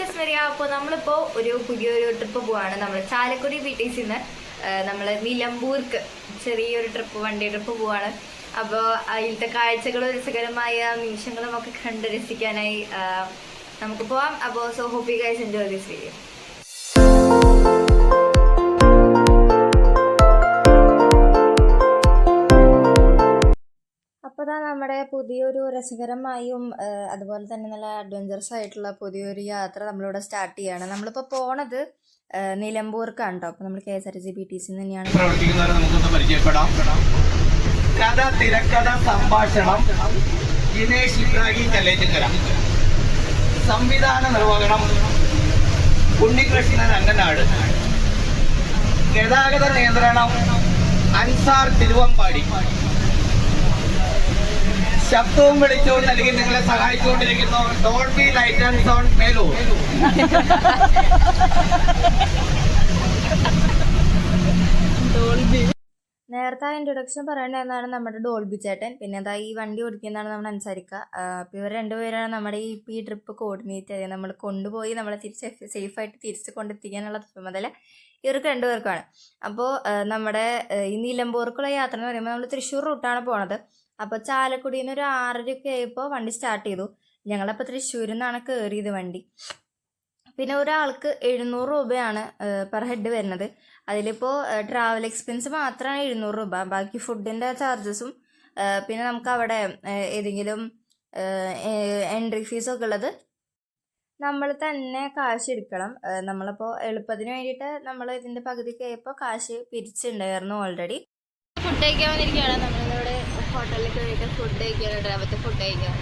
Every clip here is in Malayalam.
ജസ്മരിയ അപ്പോൾ നമ്മളിപ്പോൾ ഒരു പുതിയൊരു ട്രിപ്പ് പോവാണ്. നമ്മൾ ചാലക്കുടി പി ടി സിന്ന് നമ്മൾ നിലമ്പൂർക്ക് ചെറിയൊരു ട്രിപ്പ് വണ്ടി ട്രിപ്പ് പോവാണ്. അപ്പോൾ അതിലത്തെ കാഴ്ചകളും രസകരമായ നിമിഷങ്ങളും ഒക്കെ കണ്ട് രസിക്കാനായി നമുക്ക് പോവാം. അപ്പോൾ so happy guys enjoy this video അപ്പോൾ ഇതാ നമ്മുടെ പുതിയൊരു രസകരമായും അതുപോലെ തന്നെ നല്ല അഡ്വഞ്ചറസ് ആയിട്ടുള്ള പുതിയൊരു യാത്ര നമ്മളിവിടെ സ്റ്റാർട്ട് ചെയ്യാണ്. നമ്മളിപ്പോൾ പോണത് നിലമ്പൂർക്കാണ് കേട്ടോ അപ്പോൾ നമ്മൾ K S R T C B T C തന്നെയാണ്. സംവിധാന നിർവഹണം. ഉണ്ണികൃഷ്ണൻ അങ്ങനാട് ഗതാഗത നിയന്ത്രണം. അൻസാർ തിരുവമ്പാടി. ശബ്ദവും വെളിച്ചവും നൽകി നിങ്ങളെ സഹായിച്ചുകൊണ്ടിരിക്കുന്നു. ഡോൾബി ലൈറ്റ് ആൻഡ് മേലൂർ നേരത്തെ ആ ഇൻട്രൊഡക്ഷൻ പറയേണ്ടതെന്നാണ് നമ്മുടെ ഡോൾബി ചേട്ടൻ. പിന്നെ എന്താ ഈ വണ്ടി ഓടിക്കുന്നതാണ് നമ്മൾ അനുസരിക്കുക അപ്പോൾ ഇവർ രണ്ടുപേരാണ് നമ്മുടെ ഈ ഈ ട്രിപ്പ് കോർഡിനേറ്റ് ചെയ്തത് നമ്മൾ കൊണ്ടുപോയി നമ്മളെ തിരിച്ച് സേഫായിട്ട് തിരിച്ച് കൊണ്ടെത്തിക്കാനുള്ള ചുമതല ഇവർക്ക് രണ്ടുപേർക്കാണ് അപ്പോൾ നമ്മുടെ ഈ നിലമ്പൂർക്കുള്ള യാത്ര എന്ന് പറയുമ്പോൾ നമ്മൾ തൃശ്ശൂർ റൂട്ടാണ് പോണത്. അപ്പോൾ ചാലക്കുടിയിൽ നിന്ന് ഒരു ആറരയൊക്കെ ആയപ്പോൾ വണ്ടി സ്റ്റാർട്ട് ചെയ്തു. ഞങ്ങളപ്പോൾ തൃശ്ശൂരിൽ നിന്നാണ് കയറിയത് വണ്ടി. പിന്നെ ഒരാൾക്ക് എഴുന്നൂറ് രൂപയാണ് പെർ ഹെഡ് വരുന്നത്. അതിലിപ്പോൾ ട്രാവൽ എക്സ്പെൻസ് മാത്രമാണ് എഴുന്നൂറ് രൂപ. ബാക്കി ഫുഡിന്റെ ചാർജസും പിന്നെ നമുക്ക് അവിടെ ഏതെങ്കിലും എൻട്രി ഫീസൊക്കെ ഉള്ളത് നമ്മൾ തന്നെ കാശ് എടുക്കണം. നമ്മളിപ്പോ എളുപ്പത്തിന് വേണ്ടിയിട്ട് നമ്മൾ ഇതിന്റെ പകുതി ആയപ്പോൾ കാശ് പിരിച്ചിട്ടുണ്ടായിരുന്നു ഓൾറെഡി ഫുഡ് കഴിക്കാൻ വന്നിരിക്കുകയാണ്. നമ്മളിവിടെ ഹോട്ടലിൽ കയറിയിട്ട് ഫുഡ് കഴിക്കാനുണ്ട് അവിടുത്തെ ഫുഡ് കഴിക്കാൻ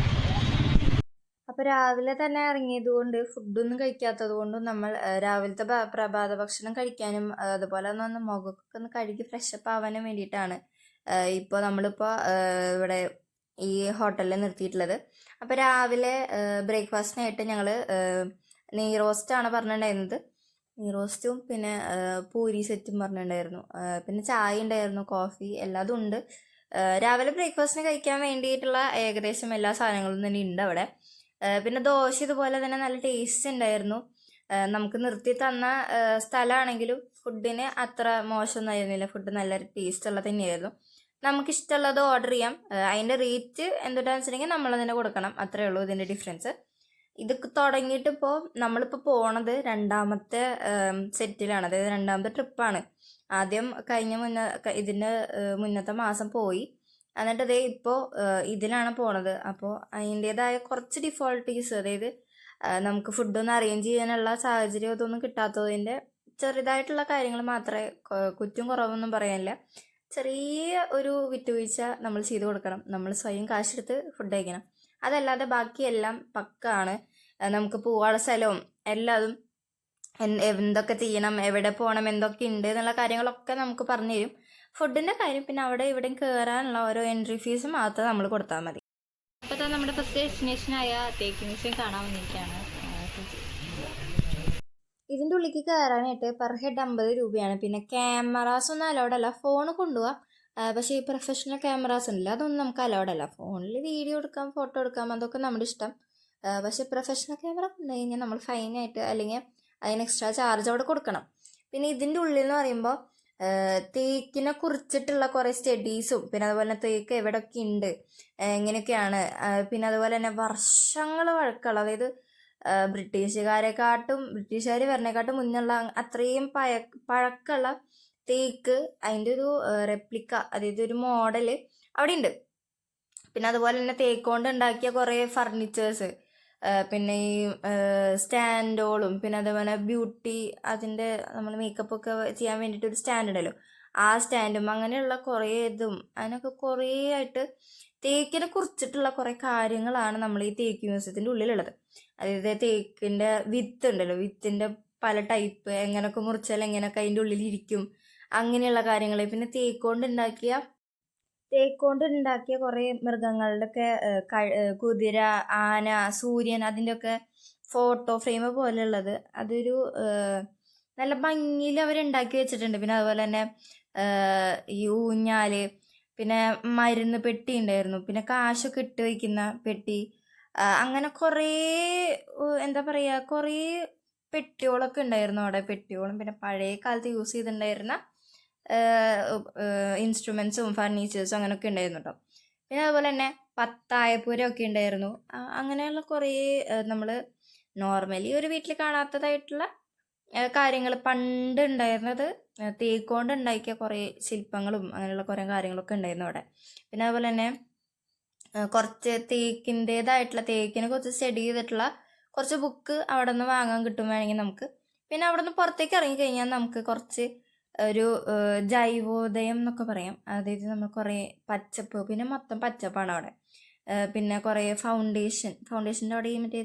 അപ്പോൾ രാവിലെ തന്നെ ഇറങ്ങിയത് കൊണ്ട് ഫുഡൊന്നും കഴിക്കാത്തത് കൊണ്ടും നമ്മൾ രാവിലത്തെ പ്രഭാത ഭക്ഷണം കഴിക്കാനും അതുപോലെ ഒന്ന് മുഖമൊക്കെ ഒന്ന് കഴുകി ഫ്രഷപ്പ് ആവാനും വേണ്ടിയിട്ടാണ് ഇപ്പോൾ നമ്മളിപ്പോ ഇവിടെ ഈ ഹോട്ടലിൽ നിർത്തിയിട്ടുള്ളത്. അപ്പോൾ രാവിലെ ബ്രേക്ക്ഫാസ്റ്റിനായിട്ട് ഞങ്ങൾ നെയ് ആണ് പറഞ്ഞിട്ടുണ്ടായിരുന്നത്. നെയ് റോസ്റ്റും പിന്നെ പൂരി സെറ്റും പറഞ്ഞിട്ടുണ്ടായിരുന്നു. പിന്നെ ചായ ഉണ്ടായിരുന്നു കോഫി എല്ലാതും ഉണ്ട്. രാവിലെ ബ്രേക്ക്ഫാസ്റ്റിന് കഴിക്കാൻ വേണ്ടിയിട്ടുള്ള ഏകദേശം എല്ലാ സാധനങ്ങളും തന്നെ ഉണ്ട് അവിടെ. പിന്നെ ദോശ ഇതുപോലെ തന്നെ നല്ല ടേസ്റ്റ് ഉണ്ടായിരുന്നു. നമുക്ക് നിർത്തി തന്ന സ്ഥലമാണെങ്കിലും ഫുഡിന് അത്ര മോശമൊന്നുമായിരുന്നില്ല ഫുഡ് നല്ല ടേസ്റ്റ് ഉള്ളത് തന്നെയായിരുന്നു. നമുക്ക് ഇഷ്ടമുള്ളത് ഓർഡർ ചെയ്യാം. അതിന്റെ റേറ്റ് എന്തുട്ടാന്ന് വെച്ചിട്ടുണ്ടെങ്കിൽ നമ്മൾ തന്നെ കൊടുക്കണം. അത്രേ ഉള്ളൂ ഇതിന്റെ ഡിഫറൻസ് ഇത് തുടങ്ങിയിട്ട് ഇപ്പോൾ നമ്മളിപ്പോൾ പോണത് രണ്ടാമത്തെ സെറ്റിലാണ് അതായത് രണ്ടാമത്തെ ട്രിപ്പാണ് ആദ്യം കഴിഞ്ഞ മുന്ന ഇതിന് മുന്നത്തെ മാസം പോയി. എന്നിട്ട് അതേ ഇപ്പോൾ ഇതിലാണ് പോണത്. അപ്പോൾ അതിന്റേതായ കുറച്ച് ഡിഫോൾട്ടീസ് അതായത് നമുക്ക് ഫുഡൊന്നും അറേഞ്ച് ചെയ്യാനുള്ള സാഹചര്യം ഇതൊന്നും കിട്ടാത്തതിന്റെ ചെറുതായിട്ടുള്ള കാര്യങ്ങൾ മാത്രമേ കുറ്റും കുറവൊന്നും പറയാനില്ല. ചെറിയ ഒരു വിട്ടുവീഴ്ച നമ്മൾ ചെയ്തു കൊടുക്കണം. നമ്മൾ സ്വയം കാശെടുത്ത് ഫുഡ് കഴിക്കണം. അതല്ലാതെ ബാക്കിയെല്ലാം പക്കാണ്. നമുക്ക് പോവാനുള്ള സ്ഥലവും എല്ലാതും എന്തൊക്കെ ചെയ്യണം എവിടെ പോകണം എന്തൊക്കെ ഉണ്ട് എന്നുള്ള കാര്യങ്ങളൊക്കെ നമുക്ക് പറഞ്ഞു തരും. ഫുഡിന്റെ കാര്യം പിന്നെ അവിടെ ഇവിടെയും കയറാനുള്ള ഓരോ എൻട്രി ഫീസ് മാത്രം നമ്മൾ കൊടുത്താൽ മതി. അപ്പോൾ നമ്മുടെ ഫസ്റ്റ് ഡെസ്റ്റിനേഷനായ തേക്ക് മ്യൂസിയം കാണാൻ വന്നിരിക്കുകയാണ്. ഇതിന്റെ ഉള്ളിലേക്ക് കയറാനായിട്ട് പെർ ഹെഡ് അമ്പത് രൂപയാണ്. പിന്നെ ക്യാമറാസ് ഒന്നും അലൗഡ് അല്ല. ഫോൺ കൊണ്ടുപോകാം പക്ഷേ ഈ പ്രൊഫഷണൽ ക്യാമറാസ് ഉണ്ടല്ലോ അതൊന്നും നമുക്ക് അലൗഡ് അല്ല. ഫോണിൽ വീഡിയോ എടുക്കാം ഫോട്ടോ എടുക്കാം അതൊക്കെ നമ്മുടെ ഇഷ്ടം. പക്ഷേ പ്രൊഫഷണൽ ക്യാമറ കൊണ്ടുകഴിഞ്ഞാൽ നമ്മൾ ഫൈനായിട്ട് അല്ലെങ്കിൽ അതിന് എക്സ്ട്രാ ചാർജ് അവിടെ കൊടുക്കണം. പിന്നെ ഇതിന്റെ ഉള്ളിൽ എന്ന് പറയുമ്പോൾ തേക്കിനെ കുറിച്ചിട്ടുള്ള കുറേ സ്റ്റഡീസും പിന്നെ അതുപോലെ തന്നെ തേക്ക് എവിടെയൊക്കെ ഉണ്ട് എങ്ങനെയൊക്കെയാണ് പിന്നെ അതുപോലെ തന്നെ വർഷങ്ങൾ വഴക്കുള്ള അതായത് ബ്രിട്ടീഷുകാരെക്കാട്ടും ബ്രിട്ടീഷുകാർ വരണേക്കാട്ടും മുന്നുള്ള അത്രയും പഴ പഴക്കമുള്ള തേക്ക് അതിന്റെ ഒരു റെപ്ലിക്ക അതായത് ഒരു മോഡൽ അവിടെ ഉണ്ട് പിന്നെ അതുപോലെ തന്നെ തേക്ക് കൊണ്ട് ഉണ്ടാക്കിയ കുറേ ഫർണിച്ചേഴ്സ് പിന്നെ ഈ സ്റ്റാൻഡോളും പിന്നെ അതേപോലെ ബ്യൂട്ടി അതിന്റെ നമ്മൾ മേക്കപ്പ് ഒക്കെ ചെയ്യാൻ വേണ്ടിയിട്ട് ഒരു സ്റ്റാൻഡ് ഉണ്ടല്ലോ ആ സ്റ്റാൻഡും അങ്ങനെയുള്ള കുറേ ഇതും അതിനൊക്കെ കുറേ ആയിട്ട് തേക്കിനെ കുറിച്ചിട്ടുള്ള കുറേ കാര്യങ്ങളാണ് നമ്മൾ ഈ തേക്ക് മ്യൂസിയത്തിന്റെ ഉള്ളിലുള്ളത്. അതായത് തേക്കിന്റെ വിത്ത് ഉണ്ടല്ലോ വിത്തിന്റെ പല ടൈപ്പ് എങ്ങനെയൊക്കെ മുറിച്ചാൽ എങ്ങനെയൊക്കെ അതിന്റെ ഉള്ളിലിരിക്കും അങ്ങനെയുള്ള കാര്യങ്ങൾ. പിന്നെ തേക്ക് കൊണ്ട് ഉണ്ടാക്കിയ തേക്ക് കൊണ്ട് ഉണ്ടാക്കിയ കുറേ മൃഗങ്ങളുടെയൊക്കെ കുതിര ആന സൂര്യൻ അതിന്റെയൊക്കെ ഫോട്ടോ ഫ്രെയിം പോലെയുള്ളത് അതൊരു നല്ല ഭംഗിയിൽ അവരുണ്ടാക്കി വെച്ചിട്ടുണ്ട്. പിന്നെ അതുപോലെ തന്നെ ഈ ഊഞ്ഞാൽ പിന്നെ മരുന്ന് പെട്ടി ഉണ്ടായിരുന്നു പിന്നെ കാശൊക്കെ ഇട്ട് വയ്ക്കുന്ന പെട്ടി. അങ്ങനെ കുറേ എന്താ പറയുക കുറേ പെട്ടികളൊക്കെ ഉണ്ടായിരുന്നു അവിടെ. പെട്ടികളും പിന്നെ പഴയ കാലത്ത് യൂസ് ചെയ്തിട്ടുണ്ടായിരുന്ന ഇൻസ്ട്രുമെൻസും ഫർണിച്ചേഴ്സും അങ്ങനെയൊക്കെ ഉണ്ടായിരുന്നു കേട്ടോ പിന്നെ അതുപോലെ തന്നെ പത്തായപ്പൂരമൊക്കെ ഉണ്ടായിരുന്നു. അങ്ങനെയുള്ള കുറേ നമ്മൾ നോർമലി ഒരു വീട്ടിൽ കാണാത്തതായിട്ടുള്ള കാര്യങ്ങൾ പണ്ട് ഉണ്ടായിരുന്നത് തേക്കൊണ്ട് തേക്ക് കൊണ്ട് ഉണ്ടാക്കിയ കുറേ ശില്പങ്ങളും അങ്ങനെയുള്ള കുറേ കാര്യങ്ങളൊക്കെ ഉണ്ടായിരുന്നു അവിടെ. പിന്നെ അതുപോലെ തന്നെ കുറച്ച് തേക്കിന്റേതായിട്ടുള്ള തേക്കിനെ കുറച്ച് സ്റ്റഡി ചെയ്തിട്ടുള്ള കുറച്ച് ബുക്ക് അവിടെ നിന്ന് വാങ്ങാൻ കിട്ടും വേണമെങ്കിൽ നമുക്ക്. പിന്നെ അവിടെ നിന്ന് പുറത്തേക്ക് ഇറങ്ങിക്കഴിഞ്ഞാൽ നമുക്ക് കുറച്ച് ഒരു ജൈവോദയം എന്നൊക്കെ പറയാം. അതായത് നമ്മൾ കുറേ പച്ചപ്പ് പിന്നെ മൊത്തം പച്ചപ്പാണ് അവിടെ. പിന്നെ കുറേ ഫൗണ്ടേഷൻ ഫൗണ്ടേഷന്റെ അവിടെ മറ്റേ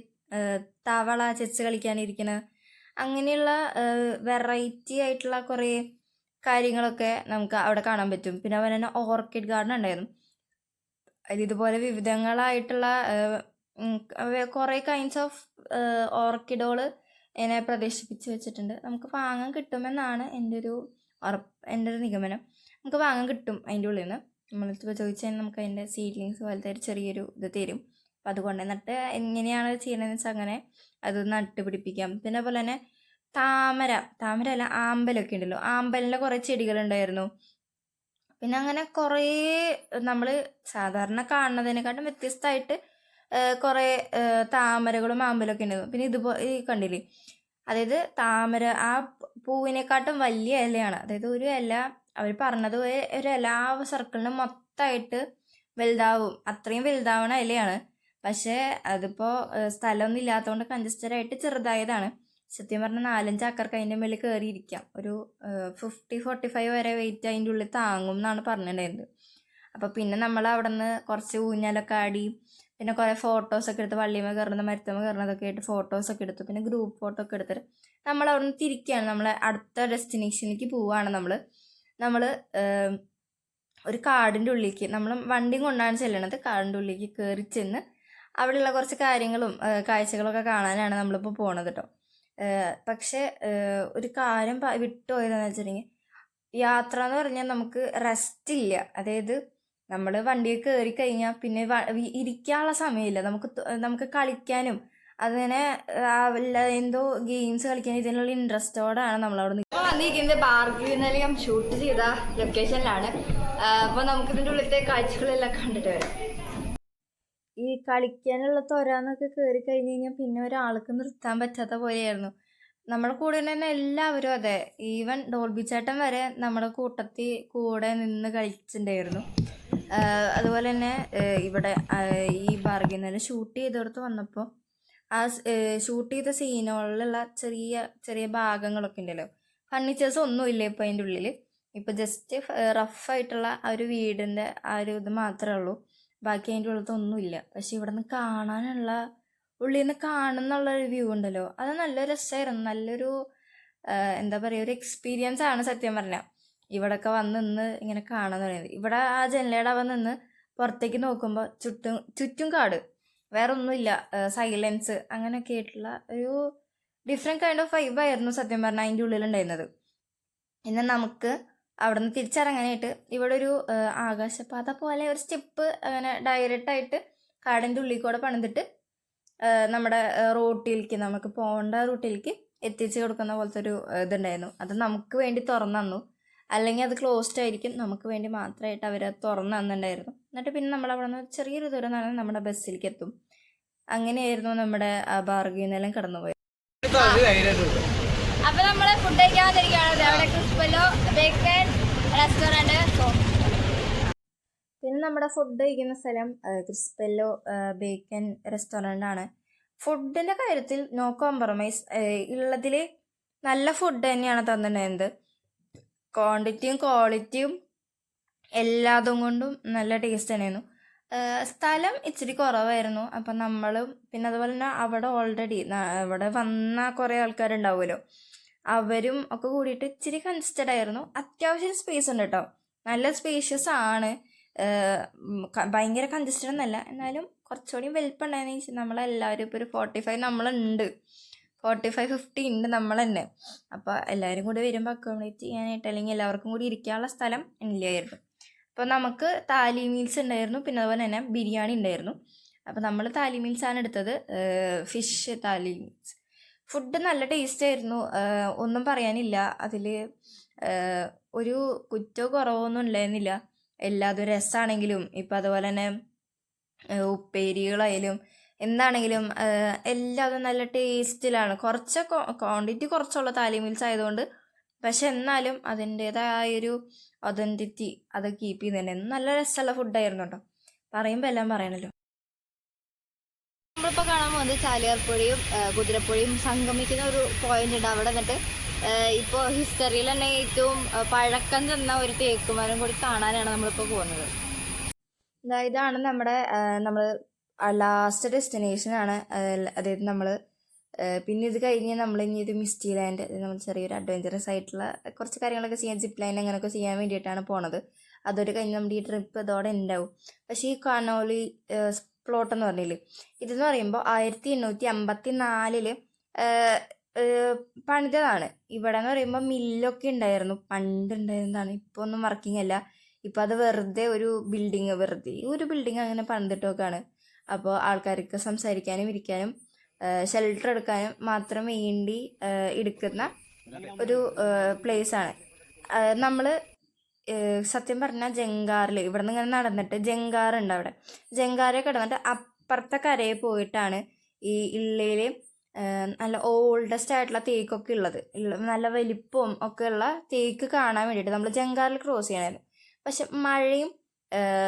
തവള ചെച്ച് കളിക്കാനിരിക്കണ അങ്ങനെയുള്ള വെറൈറ്റി ആയിട്ടുള്ള കുറേ കാര്യങ്ങളൊക്കെ നമുക്ക് അവിടെ കാണാൻ പറ്റും. പിന്നെ അവൻ തന്നെ ഓർക്കിഡ് ഗാർഡൻ ഉണ്ടായിരുന്നു. ഇതുപോലെ വിവിധങ്ങളായിട്ടുള്ള കുറേ കൈൻഡ്സ് ഓഫ് ഓർക്കിഡുകൾ ഇങ്ങനെ പ്രദർശിപ്പിച്ച് വെച്ചിട്ടുണ്ട്. നമുക്ക് വാങ്ങാൻ കിട്ടുമെന്നാണ് എന്റെ ഒരു എന്റെ ഒരു നിഗമനം. നമുക്ക് വാങ്ങാൻ കിട്ടും അതിന്റെ ഉള്ളിൽ നിന്ന്. നമ്മളിപ്പോൾ ചോദിച്ചാൽ നമുക്ക് അതിന്റെ സീഡ്ലിങ്സ് പോലത്തെ ഒരു ചെറിയൊരു ഇത് തരും. അപ്പം അതുകൊണ്ട് നട്ട് എങ്ങനെയാണ് ചെയ്യണമെന്ന് വെച്ചാൽ അങ്ങനെ അത് നട്ട് പിടിപ്പിക്കാം. പിന്നെ അതുപോലെ തന്നെ താമര താമര അല്ല ആമ്പലൊക്കെ ഉണ്ടല്ലോ. ആമ്പലിന്റെ കുറേ ചെടികളുണ്ടായിരുന്നു പിന്നെ അങ്ങനെ കുറേ നമ്മൾ സാധാരണ കാണുന്നതിനെക്കാട്ടും വ്യത്യസ്തമായിട്ട് കുറേ താമരകളും ആമ്പലൊക്കെ ഉണ്ടായിരുന്നു. പിന്നെ ഇതുപോലെ ഈ കണ്ടില്ലേ? അതായത് താമര ആ പൂവിനെക്കാട്ടും വലിയ ഇലയാണ്. അതായത് ഒരു ഇല അവർ പറഞ്ഞത് ഒരു- ഇല ആ സർക്കിളിന് മൊത്തമായിട്ട് വലുതാവും. അത്രയും വലുതാവണ ഇലയാണ്. പക്ഷേ അതിപ്പോൾ സ്ഥലമൊന്നും ഇല്ലാത്തതുകൊണ്ട് കൺജസ്റ്റഡ് ആയിട്ട് ചെറുതായതാണ്. സത്യം പറഞ്ഞാൽ നാലഞ്ച് ആക്കർക്ക് അതിന്റെ മേളിൽ കയറിയിരിക്കാം ഒരു ഫിഫ്റ്റി ഫോർട്ടി ഫൈവ് വരെ വെയിറ്റ് അതിന്റെ ഉള്ളിൽ താങ്ങും എന്നാണ് പറഞ്ഞിട്ടുണ്ടായിരുന്നത്. അപ്പോൾ പിന്നെ നമ്മൾ അവിടെ നിന്ന് കുറച്ച് ഊഞ്ഞാലൊക്കെ ആടി പിന്നെ കുറേ ഫോട്ടോസൊക്കെ എടുത്ത് വള്ളിമ കയറുന്ന മരുത്തമ്മ കയറുന്നതൊക്കെ ആയിട്ട് ഫോട്ടോസൊക്കെ എടുത്തു. പിന്നെ ഗ്രൂപ്പ് ഫോട്ടോ ഒക്കെ എടുത്തിട്ട് നമ്മൾ അവിടെ നിന്ന് തിരിക്കുകയാണ് നമ്മൾ അടുത്ത ഡെസ്റ്റിനേഷനിലേക്ക് പോവുകയാണ് നമ്മൾ നമ്മൾ ഒരു കാടിന്റെ ഉള്ളിലേക്ക് നമ്മൾ വണ്ടിയും കൊണ്ടാണ് ചെല്ലണത്. കാടിന്റെ ഉള്ളിലേക്ക് കയറി ചെന്ന് അവിടെയുള്ള കുറച്ച് കാര്യങ്ങളും കാഴ്ചകളൊക്കെ കാണാനാണ് നമ്മളിപ്പോൾ പോണത് കേട്ടോ പക്ഷേ ഒരു കാര്യം വിട്ടുപോയതെന്ന് വെച്ചിട്ടുണ്ടെങ്കിൽ യാത്ര എന്ന് പറഞ്ഞാൽ നമുക്ക് റെസ്റ്റ് ഇല്ല. അതായത് നമ്മൾ വണ്ടിയിൽ കയറി കഴിഞ്ഞാൽ പിന്നെ ഇരിക്കാനുള്ള സമയമില്ല. നമുക്ക് നമുക്ക് കളിക്കാനും അങ്ങനെ എന്തോ ഗെയിംസ് കളിക്കാൻ ഇതിനുള്ള ഇൻട്രസ്റ്റോടാണ് നമ്മളവിടെ അവിടെ ഇപ്പോൾ പാർക്കിൽ ബാർഗിനെല്ലാം ഷൂട്ട് ചെയ്ത ലൊക്കേഷനിലാണ് അപ്പോൾ നമുക്ക് ഇതിന്റെ ഉള്ളിലത്തെ കാഴ്ചകളെല്ലാം കണ്ടിട്ട് വരാം. ഈ കളിക്കാനുള്ള തൊരാന്നൊക്കെ കയറി കഴിഞ്ഞ് കഴിഞ്ഞാൽ പിന്നെ ഒരാൾക്ക് നിർത്താൻ പറ്റാത്ത പോലെയായിരുന്നു. നമ്മുടെ കൂടെ തന്നെ എല്ലാവരും അതെ. ഈവൻ ഡോൾബി ചേട്ടൻ വരെ നമ്മുടെ കൂട്ടത്തിൽ കൂടെ നിന്ന് കളിച്ചിട്ടുണ്ടായിരുന്നു. അതുപോലെ തന്നെ ഇവിടെ ഈ ബാർഗിന്നൽ ഷൂട്ട് ചെയ്തെടുത്ത് വന്നപ്പോൾ ആ ഷൂട്ട് ചെയ്ത സീനുകളിലുള്ള ചെറിയ ചെറിയ ഭാഗങ്ങളൊക്കെ ഉണ്ടല്ലോ. ഫർണിച്ചേഴ്സ് ഒന്നും ഇല്ല ഇപ്പം അതിന്റെ ഉള്ളിൽ ഇപ്പം ജസ്റ്റ് റഫായിട്ടുള്ള ആ ഒരു വീടിന്റെ ആ ഒരു ഇത് മാത്രമേ ഉള്ളൂ. ബാക്കി അതിന്റെ ഉള്ളത്തെ ഇല്ല. പക്ഷെ ഇവിടെ നിന്ന് കാണാനുള്ള ഉള്ളിൽ നിന്ന് കാണുന്നുള്ള ഒരു വ്യൂ ഉണ്ടല്ലോ. അത് നല്ലൊരു രസമായിരുന്നു നല്ലൊരു എന്താ പറയുക ഒരു എക്സ്പീരിയൻസ് ആണ് സത്യം പറഞ്ഞാൽ ഇവിടെയൊക്കെ വന്ന് നിന്ന് ഇങ്ങനെ കാണാൻ തുടങ്ങിയത്. ഇവിടെ ആ ജനലയുടെ അവ നിന്ന് പുറത്തേക്ക് നോക്കുമ്പോൾ ചുറ്റും ചുറ്റും കാട്. വേറെ ഒന്നുമില്ല സൈലൻസ് അങ്ങനെയൊക്കെ ആയിട്ടുള്ള ഒരു ഡിഫറെന്റ് കൈൻഡ് ഓഫ് വൈബായിരുന്നു സത്യം പറഞ്ഞാൽ അതിന്റെ ഉള്ളിലുണ്ടായിരുന്നത് പിന്നെ നമുക്ക് അവിടെ നിന്ന് തിരിച്ചിറങ്ങാനായിട്ട് ഇവിടെ ഒരു ആകാശപാത പോലെ ഒരു സ്റ്റെപ്പ് അങ്ങനെ ഡയറക്റ്റ് ആയിട്ട് കാടിന്റെ ഉള്ളിൽ കൂടെ പണിതിട്ട് നമ്മുടെ റൂട്ടിലേക്ക് നമുക്ക് പോകേണ്ട റൂട്ടിലേക്ക് എത്തിച്ചു കൊടുക്കുന്ന പോലത്തെ ഒരു ഇതുണ്ടായിരുന്നു. അത് നമുക്ക് വേണ്ടി തുറന്നു തന്നു. അല്ലെങ്കിൽ അത് ക്ലോസ്ഡ് ആയിരിക്കും. നമുക്ക് വേണ്ടി മാത്രമായിട്ട് അവർ അത് തുറന്നു തന്നിട്ടുണ്ടായിരുന്നു. എന്നിട്ട് പിന്നെ നമ്മൾ അവിടെ നിന്ന് ചെറിയൊരു ദൂരം നടന്ന് നമ്മുടെ ബസ്സിലേക്ക് എത്തും അങ്ങനെയായിരുന്നു നമ്മുടെ ബാർഗീനെല്ലാം കടന്നുപോയത്. അപ്പൊ നമ്മൾ ഫുഡ് കഴിക്കാതിരിക്കുകയാണ്. അവിടെ ബേക്കൻ പിന്നെ നമ്മുടെ ഫുഡ് കഴിക്കുന്ന സ്ഥലം ക്രിസ്പെല്ലോ ബേക്കൻ റെസ്റ്റോറന്റ് ആണ്. ഫുഡിന്റെ കാര്യത്തിൽ നോ കോംപ്രമൈസ് ഉള്ളതിൽ നല്ല ഫുഡ് തന്നെയാണ് തന്നിട്ടുണ്ടായിരുന്നത്. ക്വാണ്ടിറ്റിയും ക്വാളിറ്റിയും എല്ലാതും കൊണ്ടും നല്ല ടേസ്റ്റ് തന്നെയായിരുന്നു. സ്ഥലം ഇച്ചിരി കുറവായിരുന്നു. അപ്പം നമ്മളും പിന്നെ അതുപോലെ തന്നെ അവിടെ ഓൾറെഡി അവിടെ വന്ന കുറേ ആൾക്കാരുണ്ടാവുമല്ലോ. അവരും ഒക്കെ കൂടിയിട്ട് ഇച്ചിരി കൺസ്റ്റഡ് ആയിരുന്നു. അത്യാവശ്യം സ്പേസ് ഉണ്ട് കേട്ടോ നല്ല സ്പേഷ്യസ് ആണ്. ഭയങ്കര കൺജസ്റ്റഡ് എന്നല്ല എന്നാലും കുറച്ചുകൂടി വലിപ്പമുണ്ടായെന്ന് വെച്ചാൽ നമ്മളെല്ലാവരും ഇപ്പോൾ ഒരു ഫോർട്ടി ഫൈവ് നമ്മളുണ്ട് ഫോർട്ടി ഫൈവ് ഫിഫ്റ്റി ഉണ്ട് നമ്മൾ തന്നെ അപ്പോൾ എല്ലാവരും കൂടി വരുമ്പോൾ അക്കോമഡേറ്റ് ചെയ്യാനായിട്ട് അല്ലെങ്കിൽ എല്ലാവർക്കും കൂടി ഇരിക്കാനുള്ള സ്ഥലം ഇല്ലായിരുന്നു. അപ്പോൾ നമുക്ക് താലി മീൽസ് ഉണ്ടായിരുന്നു. പിന്നെ അതുപോലെ തന്നെ ബിരിയാണി ഉണ്ടായിരുന്നു. അപ്പോൾ നമ്മൾ താലി മീൽസാണ് എടുത്തത്. ഫിഷ് താലി മീൽസ് ഫുഡ് നല്ല ടേസ്റ്റ് ആയിരുന്നു. ഒന്നും പറയാനില്ല. അതിൽ ഒരു കുറ്റോ കുറവോ ഒന്നും ഉണ്ടായിരുന്നില്ല. എല്ലാതും രസമാണെങ്കിലും ഇപ്പം അതുപോലെ തന്നെ ഉപ്പേരികളായാലും എന്താണെങ്കിലും എല്ലാതും നല്ല ടേസ്റ്റിലാണ്. കുറച്ച് ക്വാണ്ടിറ്റി കുറച്ചുള്ള താലി മീൽസ് ആയതുകൊണ്ട് പക്ഷെ എന്നാലും അതിന്റേതായൊരു ഒതന്റിറ്റി അത് കീപ്പ് ചെയ്യുന്നുണ്ട് നല്ല രസമുള്ള ഫുഡായിരുന്നു കേട്ടോ പറയുമ്പോൾ എല്ലാം പറയണല്ലോ. നമ്മളിപ്പോൾ കാണാൻ പോകുന്നത് ചാലിയാർപ്പുഴയും കുതിരപ്പുഴയും സംഗമിക്കുന്ന ഒരു പോയിന്റ് ഉണ്ട് അവിടെ നിന്നിട്ട് ഇപ്പോൾ ഹിസ്റ്ററിയിൽ തന്നെ ഏറ്റവും പഴക്കം ചെന്ന ഒരു തേക്കുമരം കൂടി കാണാനാണ് നമ്മളിപ്പോൾ പോകുന്നത്. ഇതാണ് നമ്മുടെ നമ്മൾ ലാസ്റ്റ് ഡെസ്റ്റിനേഷനാണ് അതായത് നമ്മൾ പിന്നെ ഇത് കഴിഞ്ഞ് നമ്മൾ ഇനി ഇത് മിസ്റ്റി ലാൻഡ് നമ്മൾ ചെറിയൊരു അഡ്വഞ്ചറസ് ആയിട്ടുള്ള കുറച്ച് കാര്യങ്ങളൊക്കെ ചെയ്യാൻ സിപ്പ് ലൈൻ അങ്ങനെയൊക്കെ ചെയ്യാൻ വേണ്ടിയിട്ടാണ് പോണത്. അതൊരു കഴിഞ്ഞ് നമ്മുടെ ഈ ട്രിപ്പ് ഇതോടെ ഉണ്ടാവും പക്ഷേ ഈ കനോലി പ്ലോട്ട് എന്ന് പറഞ്ഞില്ലേ ഇതെന്ന് പറയുമ്പോൾ ആയിരത്തി എണ്ണൂറ്റി അമ്പത്തി നാലിൽ പണിതതാണ്. ഇവിടെ എന്ന് പറയുമ്പോൾ മില്ലൊക്കെ ഉണ്ടായിരുന്നു. പണ്ട് ഉണ്ടായിരുന്നതാണ് ഇപ്പോൾ ഒന്നും വർക്കിംഗ് അല്ല. ഇപ്പം അത് വെറുതെ ഒരു ബിൽഡിങ് വെറുതെ ഒരു ബിൽഡിങ് അങ്ങനെ പണിതിട്ടൊക്കെയാണ്. അപ്പോൾ ആൾക്കാർക്ക് സംസാരിക്കാനും ഇരിക്കാനും ഷെൽട്ടർ എടുക്കാനും മാത്രം വേണ്ടി എടുക്കുന്ന ഒരു പ്ലേസ് ആണ്. നമ്മൾ സത്യം പറഞ്ഞാൽ ജങ്കാറിൽ ഇവിടെ നിന്ന് ഇങ്ങനെ നടന്നിട്ട് ജങ്കാറുണ്ട് അവിടെ. ജങ്കാരെ കിടന്നിട്ട് അപ്പുറത്തെ കരയിൽ പോയിട്ടാണ് ഈ ഇള്ളയിൽ നല്ല ഓൾഡസ്റ്റ് ആയിട്ടുള്ള തേക്കൊക്കെ ഉള്ളത് നല്ല വലിപ്പവും ഒക്കെ ഉള്ള തേക്ക് കാണാൻ വേണ്ടിയിട്ട് നമ്മൾ ജങ്കാറിൽ ക്രോസ് ചെയ്യണമായിരുന്നു പക്ഷെ മഴയും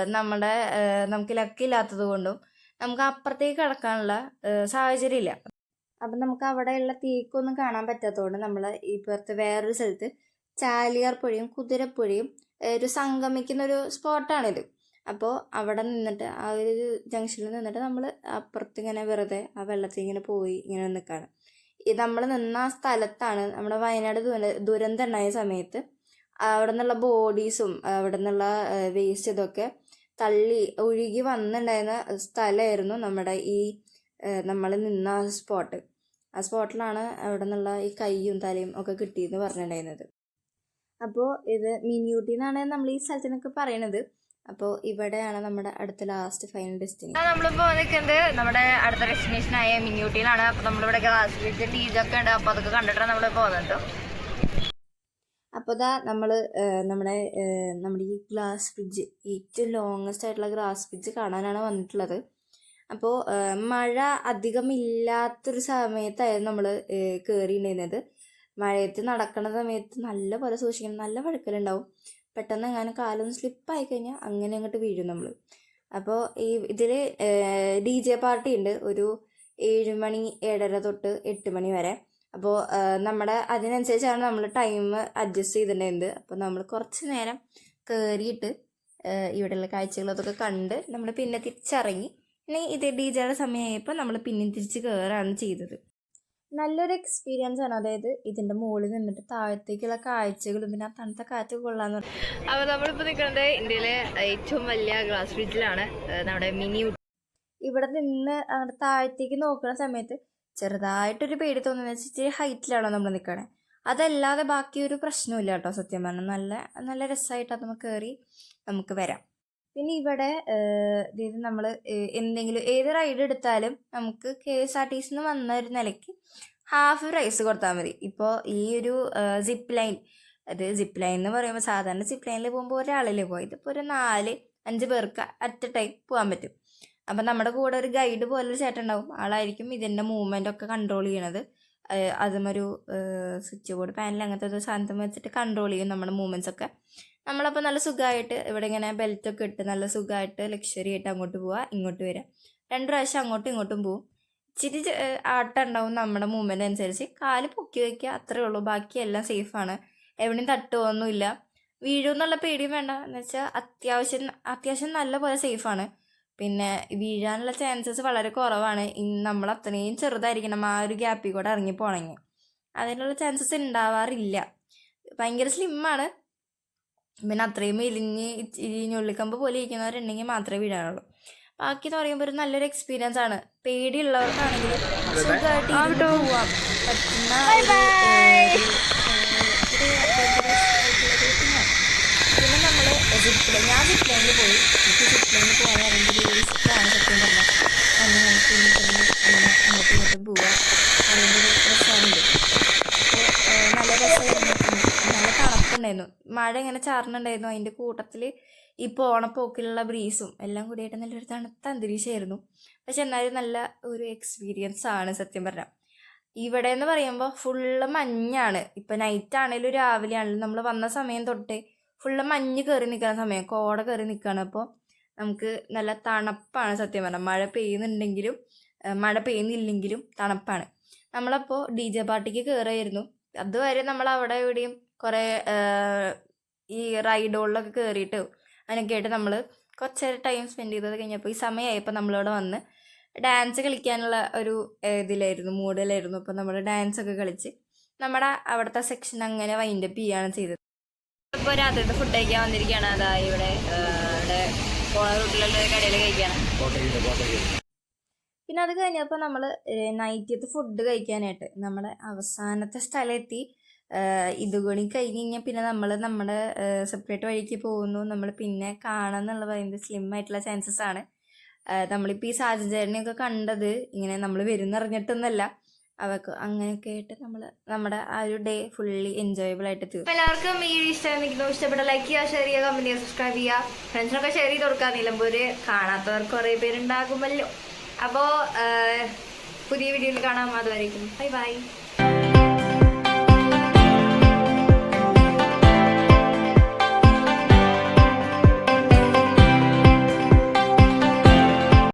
നമ്മുടെ നമുക്ക് ലക്കില്ലാത്തത് കൊണ്ടും നമുക്ക് അപ്പുറത്തേക്ക് കിടക്കാനുള്ള ആ, സാഹചര്യം ഇല്ല അപ്പം നമുക്ക് അവിടെയുള്ള തീക്കൊന്നും കാണാൻ പറ്റാത്തതുകൊണ്ട് നമ്മൾ ഇപ്പുറത്ത് വേറൊരു സ്ഥലത്ത് ചാലിയാർ പുഴയും കുതിരപ്പുഴയും ഒരു സംഗമിക്കുന്ന ഒരു സ്പോട്ടാണിത്. അപ്പോൾ അവിടെ നിന്നിട്ട് ആ ഒരു ജംഗ്ഷനിൽ നിന്നിട്ട് നമ്മൾ അപ്പുറത്ത് ഇങ്ങനെ വെറുതെ ആ വെള്ളത്തിൽ ഇങ്ങനെ പോയി ഇങ്ങനെ നിൽക്കുകയാണ് ഈ നമ്മൾ നിന്ന ആ സ്ഥലത്താണ് നമ്മുടെ വയനാട് ദുര ദുരന്തം ഉണ്ടായ സമയത്ത് അവിടെ നിന്നുള്ള ബോഡീസും അവിടെ നിന്നുള്ള വേസ്റ്റ് ഇതൊക്കെ തള്ളി ഒഴുകി വന്നിട്ടുണ്ടായിരുന്ന സ്ഥലമായിരുന്നു നമ്മുടെ ഈ നമ്മൾ നിന്ന ആ സ്പോട്ട്. ആ സ്പോട്ടിലാണ് അവിടെ നിന്നുള്ള ഈ കൈയും തലയും ഒക്കെ കിട്ടിയെന്ന് പറഞ്ഞിട്ടുണ്ടായിരുന്നത് അപ്പോൾ ഇത് മിനിയൂട്ടി എന്നാണ് നമ്മൾ ഈ സ്ഥലത്തിനൊക്കെ പറയണത്. അപ്പോൾ ഇവിടെയാണ് നമ്മുടെ അടുത്ത ലാസ്റ്റ് ഫൈനൽ ഡെസ്റ്റിനേഷൻ നമ്മളിപ്പോൾ നിൽക്കുന്നത് നമ്മുടെ അടുത്ത ഡെസ്റ്റിനേഷൻ ആയ മിനിയൂട്ടിയിലാണ് അപ്പോൾ നമ്മളിവിടെ ഗ്ലാസ് ബ്രിഡ്ജ് ടീജൊക്കെ ഉണ്ട്. അപ്പോൾ അതൊക്കെ കണ്ടിട്ടാണ് നമ്മൾ പോകുന്നത് അപ്പോൾ ഇതാ നമ്മൾ നമ്മുടെ നമ്മുടെ ഈ ഗ്ലാസ് ഫ്രിഡ്ജ് ഏറ്റവും ലോങ്ങസ്റ്റ് ആയിട്ടുള്ള ഗ്ലാസ് ഫ്രിഡ്ജ് കാണാനാണ് വന്നിട്ടുള്ളത്. അപ്പോൾ മഴ അധികം ഇല്ലാത്തൊരു സമയത്തായിരുന്നു നമ്മൾ കയറിയിട്ടുണ്ടായിരുന്നത് മഴയത്ത് നടക്കുന്ന സമയത്ത് നല്ല പോലെ സൂക്ഷിക്കണം. നല്ല വഴുക്കലുണ്ടാവും. പെട്ടെന്ന് അങ്ങനെ കാലൊന്ന് സ്ലിപ്പായി കഴിഞ്ഞാൽ അങ്ങനെ അങ്ങോട്ട് വീഴും നമ്മൾ അപ്പോൾ ഈ ഇതിൽ ഡി ജെ പാർട്ടി ഉണ്ട് ഒരു ഏഴ് മണി ഏഴര തൊട്ട് എട്ട് മണി വരെ. അപ്പോൾ നമ്മുടെ അതിനനുസരിച്ചാണ് നമ്മൾ ടൈം അഡ്ജസ്റ്റ് ചെയ്തിട്ടുണ്ടായിരുന്നത്. അപ്പോൾ നമ്മൾ കുറച്ച് നേരം കയറിയിട്ട് ഇവിടെയുള്ള കാഴ്ചകളതൊക്കെ കണ്ട് നമ്മൾ പിന്നെ തിരിച്ചിറങ്ങി. പിന്നെ ഇത് ഡി ജെയുടെ സമയമായപ്പോൾ നമ്മൾ പിന്നെയും തിരിച്ച് കയറാണ് ചെയ്തത്. നല്ലൊരു എക്സ്പീരിയൻസ് ആണ്. അതായത് ഇതിന്റെ മുകളിൽ നിന്നിട്ട് താഴത്തേക്കുള്ള കാഴ്ചകളും പിന്നെ ആ തണുത്ത കാറ്റ് കൊള്ളാന്ന് അപ്പോൾ നമ്മളിപ്പോൾ നിൽക്കുന്നത് ഇന്ത്യയിലെ ഏറ്റവും വലിയ ഗ്ലാസ് ബ്രിഡ്ജിലാണ്. നമ്മുടെ മിനി ഇവിടെ നിന്ന് താഴത്തേക്ക് നോക്കുന്ന സമയത്ത് ചെറുതായിട്ടൊരു പേടി തോന്നുന്നത് ഇച്ചിരി ഹൈറ്റിലാണോ നമ്മൾ നിൽക്കണേ അതല്ലാതെ ബാക്കി ഒരു പ്രശ്നമില്ല കേട്ടോ സത്യം പറഞ്ഞാൽ നല്ല നല്ല രസമായിട്ട് അത് നമുക്ക് കയറി നമുക്ക് വരാം. പിന്നെ ഇവിടെ ഇത് നമ്മൾ എന്തെങ്കിലും ഏത് റൈഡ് എടുത്താലും നമുക്ക് കെ എസ് ആർ ടി സിന്ന് വന്ന ഒരു നിലയ്ക്ക് ഹാഫ് പ്രൈസ് കൊടുത്താൽ മതി. ഇപ്പോൾ ഈ ഒരു സിപ്പ് ലൈൻ അത് സിപ്പ് ലൈൻ എന്ന് പറയുമ്പോൾ സാധാരണ സിപ്പ് ലൈനിൽ പോകുമ്പോൾ ഒരാളല്ലേ പോയി ഇതിപ്പോൾ ഒരു നാല് അഞ്ച് പേർക്ക് അറ്റ് ടൈം പോകാൻ പറ്റും. അപ്പം നമ്മുടെ കൂടെ ഒരു ഗൈഡ് പോലെ ഒരു ചേട്ടൻ ഉണ്ടാവും. ആളായിരിക്കും ഇതിന്റെ മൂവ്മെന്റ് ഒക്കെ കൺട്രോൾ ചെയ്യണത്. അതുമൊരു സ്വിച്ച് ബോർഡ് പാനൽ അങ്ങനത്തെ ഒരു സാധനത്തിൽ വെച്ചിട്ട് കൺട്രോൾ ചെയ്യും നമ്മുടെ മൂവ്മെന്റ്സ് ഒക്കെ. നമ്മളപ്പോൾ നല്ല സുഖമായിട്ട് ഇവിടെ ഇങ്ങനെ ബെൽറ്റ് ഒക്കെ ഇട്ട് നല്ല സുഖമായിട്ട് ലക്ഷറി ആയിട്ട് അങ്ങോട്ട് പോവുക ഇങ്ങോട്ട് വരാം. രണ്ട് പ്രാവശ്യം അങ്ങോട്ടും ഇങ്ങോട്ടും പോവും. ഇച്ചിരി ആട്ടം ഉണ്ടാവും നമ്മുടെ മൂവ്മെന്റ് അനുസരിച്ച്. കാൽ പൊക്കി വയ്ക്കുക അത്രേ ഉള്ളൂ. ബാക്കിയെല്ലാം സേഫാണ് എവിടെയും തട്ടുമൊന്നുമില്ല വീഴുമെന്നുള്ള പേടിയും വേണ്ട. എന്ന് വെച്ചാൽ അത്യാവശ്യം അത്യാവശ്യം നല്ല പോലെ സേഫാണ് പിന്നെ വീഴാനുള്ള ചാൻസസ് വളരെ കുറവാണ്. നമ്മൾ അത്രയും ചെറുതായിരിക്കണം. ആ ഒരു ഗ്യാപ്പിൽ കൂടെ ഇറങ്ങി പോകണമെങ്കിൽ അതിനുള്ള ചാൻസസ് ഉണ്ടാവാറില്ല. ഭയങ്കര സ്ലിമ്മാണ് പിന്നെ അത്രയും മെലിഞ്ഞ് ഞുള്ളിക്കമ്പ് പോലെ ഇരിക്കുന്നവരുണ്ടെങ്കിൽ മാത്രമേ വീഴാനുള്ളൂ ബാക്കി എന്ന് പറയുമ്പോൾ ഒരു നല്ലൊരു എക്സ്പീരിയൻസ് ആണ്. പേടിയുള്ളവർക്കാണെങ്കിൽ സുഖമായിട്ട് പോവാം. പറ്റുന്ന ഒരു, ഏഹ്, ഒരു, ഏഹ്, ഒരു adventurous ആയിട്ടുള്ള ഒരു thing ആണ്. ഇവിടുന്ന് നമ്മൾ സിപ്പ് ലൈൻ ഞാൻ സിപ്പ് ലൈനിൽ പോയി. എനിക്ക് സിപ്പ് ലൈനിൽ പോകാൻ ഭയങ്കര ഒരു ഇഷ്ടമാണ് സത്യം പറഞ്ഞാൽ അന്ന് നമുക്ക് അങ്ങനെ അങ്ങോട്ടും ഇങ്ങോട്ടും പോവാം. അതിന്റെ ഒരു രസമുണ്ട്. നല്ല രസമായിരുന്നു. നല്ല തണുപ്പുണ്ടായിരുന്നു. മഴ ഇങ്ങനെ ചാറിനുണ്ടായിരുന്നു അതിന്റെ കൂട്ടത്തിൽ ഈ പോണപ്പോക്കിലുള്ള ബ്രീസും എല്ലാം കൂടിയായിട്ട് നല്ലൊരു തണുത്ത അന്തരീക്ഷമായിരുന്നു. പക്ഷെ എന്നാലും നല്ല ഒരു എക്സ്പീരിയൻസ് ആണ് സത്യം പറഞ്ഞാൽ ഇവിടെ എന്ന് പറയുമ്പോൾ ഫുള്ള് മഞ്ഞാണ്. ഇപ്പം നൈറ്റ് ആണെങ്കിലും രാവിലെ ആണെങ്കിലും നമ്മൾ വന്ന സമയം തൊട്ടേ ഫുള്ള് മഞ്ഞ് കയറി നിൽക്കുന്ന സമയം കോട കയറി നിൽക്കുകയാണ് അപ്പോൾ നമുക്ക് നല്ല തണുപ്പാണ് സത്യം പറഞ്ഞാൽ മഴ പെയ്യുന്നുണ്ടെങ്കിലും മഴ പെയ്യുന്നില്ലെങ്കിലും തണുപ്പാണ്. നമ്മളപ്പോൾ ഡി ജെ പാർട്ടിക്ക് കയറിയായിരുന്നു അതുവരെ നമ്മൾ അവിടെ ഇവിടെയും കുറേ ഈ റൈഡുകളിലൊക്കെ കയറിയിട്ട് അതിനൊക്കെ ആയിട്ട് നമ്മൾ കുറച്ചേരം ടൈം സ്പെൻഡ് ചെയ്തത് കഴിഞ്ഞപ്പോൾ ഈ സമയമായപ്പോൾ നമ്മളിവിടെ വന്ന് ഡാൻസ് കളിക്കാനുള്ള ഒരു ഇതിലായിരുന്നു മൂഡിലായിരുന്നു. അപ്പോൾ നമ്മൾ ഡാൻസ് ഒക്കെ കളിച്ച് നമ്മുടെ അവിടുത്തെ സെക്ഷൻ അങ്ങനെ വൈൻഡപ്പ് ചെയ്യുകയാണ് ചെയ്തത്. ഇപ്പോൾ രാത്രിത്തെ ഫുഡ് കഴിക്കാൻ വന്നിരിക്കുകയാണ്. അതാ ഇവിടെ ഇവിടെ പോണ റൂട്ടിലുള്ള കടയിൽ കഴിക്കുകയാണ്. പിന്നെ അത് കഴിഞ്ഞപ്പോൾ നമ്മൾ നൈറ്റിയത്ത് ഫുഡ് കഴിക്കാനായിട്ട് നമ്മുടെ അവസാനത്തെ സ്ഥലമെത്തി. ഇതുകൂടി കഴിഞ്ഞ് കഴിഞ്ഞാൽ പിന്നെ നമ്മൾ നമ്മുടെ സെപ്പറേറ്റ് വഴിക്ക് പോകുന്നു. നമ്മൾ പിന്നെ കാണാന്നുള്ള പറയുന്നത് സ്ലിം ആയിട്ടുള്ള ചാൻസസ് ആണ്. നമ്മളിപ്പോൾ ഈ സാഹചര്യനെയൊക്കെ കണ്ടത് ഇങ്ങനെ നമ്മൾ വരുന്നറിഞ്ഞിട്ടൊന്നുമല്ല അവർക്ക് അങ്ങനെയൊക്കെ ആയിട്ട് നമ്മൾ നമ്മുടെ ആ ഒരു ഡേ ഫുള്ളി എൻജോയബിൾ ആയിട്ട് തീർന്നു എല്ലാവർക്കും ഈ ഇഷ്ടം ഇഷ്ടപ്പെട്ട ലൈക്ക് ചെയ്യുക ഷെയർ ചെയ്യുക കമന്റ് ചെയ്യുക സബ്സ്ക്രൈബ് ചെയ്യുക. ഫ്രണ്ട്സിനൊക്കെ ഷെയർ ചെയ്ത് കൊടുക്കുക. നിലമ്പൂര് കാണാത്തവർ കുറേ പേരുണ്ടാകുമല്ലോ. അപ്പോൾ പുതിയ വീഡിയോയിൽ കാണാം. അതുവരേക്കും. Bye bye